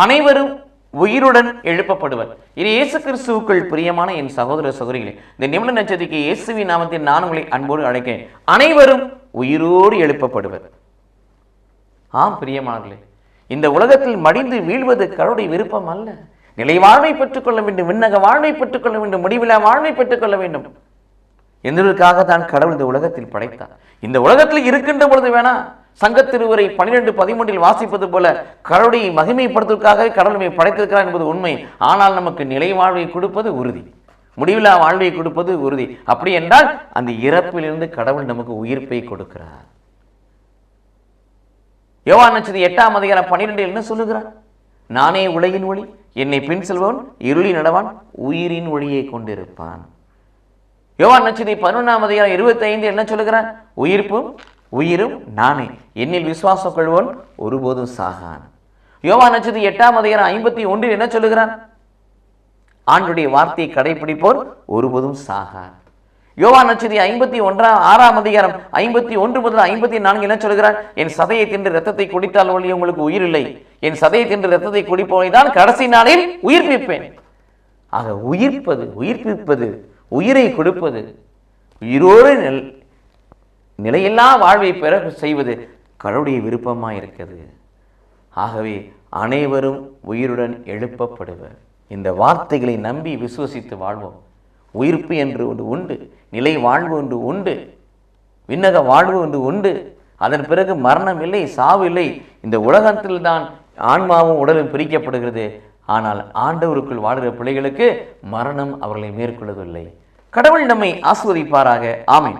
அனைவரும் உயிருடன் எழுப்பப்படுவர். இது இயேசு கிறிஸ்துவுக்குள் பிரியமான என் சகோதர சகோதரிகளே இந்த நிமிட நட்சத்திரிக்கு இயேசுவின் நாமத்தில் நான் உங்களை அன்போடு அழைக்கிறேன். அனைவரும் உயிரோடு எழுப்பப்படுவர். ஆம் பிரியமானவர்களே இந்த உலகத்தில் மடிந்து வீழ்வது கடவுளுடைய விருப்பம் அல்ல. நிலை வாழ்வை பெற்றுக்கொள்ள வேண்டும் விண்ணக வாழ்வை பெற்றுக்கொள்ள வேண்டும் முடிவிலா வாழ்வை பெற்றுக்கொள்ள வேண்டும். என்பதற்காக தான் கடவுள் இந்த உலகத்தில் படைத்தார். இந்த உலகத்தில் இருக்கின்ற பொழுது வேணா சங்கத்திருவரை பன்னிரெண்டு பதிமூன்றில் வாசிப்பது போல கடவுளை மகிமைப்படுத்துவதற்காக கடவுள் நம்மை படைத்திருக்கிறார் என்பது உண்மை. ஆனால் நமக்கு நிலை வாழ்வை கொடுப்பது உறுதி. முடிவில்லா வாழ்வை கொடுப்பது உறுதி. அப்படி என்றால் அந்த இறப்பிலிருந்து கடவுள் நமக்கு உயிர்ப்பை கொடுக்கிறார். யோவான் நட்சத்திரம் எட்டாம் அதிகாரம் பன்னிரெண்டில் என்ன சொல்லுகிறார்? நானே உலகின் ஒளி என்னை பின் செல்பவன் இருளி நடவான் உயிரின் ஒளியை கொண்டிருப்பான். யோவான் நட்சத்திரம் பதினொன்றாம் அதிகாரம் இருபத்தி ஐந்து என்ன சொல்லுகிறார்? உயிர்ப்பும் உயிரும் நானே. என்னில் விசுவாசம் கொள்வோன் ஒருபோதும் சாகான் யோவா நச்சது எட்டாம் அதிகாரம் ஐம்பத்தி ஒன்றில் என்ன சொல்லுகிறான்? ஆண்டுடைய வார்த்தையை கடைபிடிப்போர் ஒருபோதும் சாகான் யோவா நச்சதி ஐம்பத்தி ஒன்றாம் ஆறாம் அதிகாரம் ஐம்பத்தி ஒன்று முதல் ஐம்பத்தி நான்கு என்ன சொல்கிறார் என் சதையை தின்று ரத்தத்தை குடித்தால் ஒழிய உங்களுக்கு உயிர் இல்லை. என் சதையை தின்று ரத்தத்தை குடிப்பவனை தான் கடைசி நாளில் உயிர்ப்பிப்பேன். ஆக உயிர்ப்பது உயிர்ப்பிப்பது உயிரை கொடுப்பது உயிரோடு நிலையில்லா வாழ்வை பெற செய்வது கடவுளுடைய விருப்பமாக இருக்கிறது ஆகவே அனைவரும் உயிருடன் எழுப்பப்படுவர். இந்த வார்த்தைகளை நம்பி விசுவசித்து வாழ்வோம். உயிர்ப்பு என்று ஒன்று உண்டு நிலை வாழ்வு ஒன்று உண்டு விண்ணக வாழ்வு ஒன்று உண்டு. அதன் பிறகு மரணம் இல்லை சாவு இல்லை. இந்த உலகத்தில் தான் ஆன்மாவும் உடலும் பிரிக்கப்படுகிறது. ஆனால் ஆண்டவருக்குள் வாழ்கிற பிள்ளைகளுக்கு மரணம் அவர்களை மேற்கொள்வதில்லை. கடவுள் நம்மை ஆஸ்வதிப்பாராக ஆமை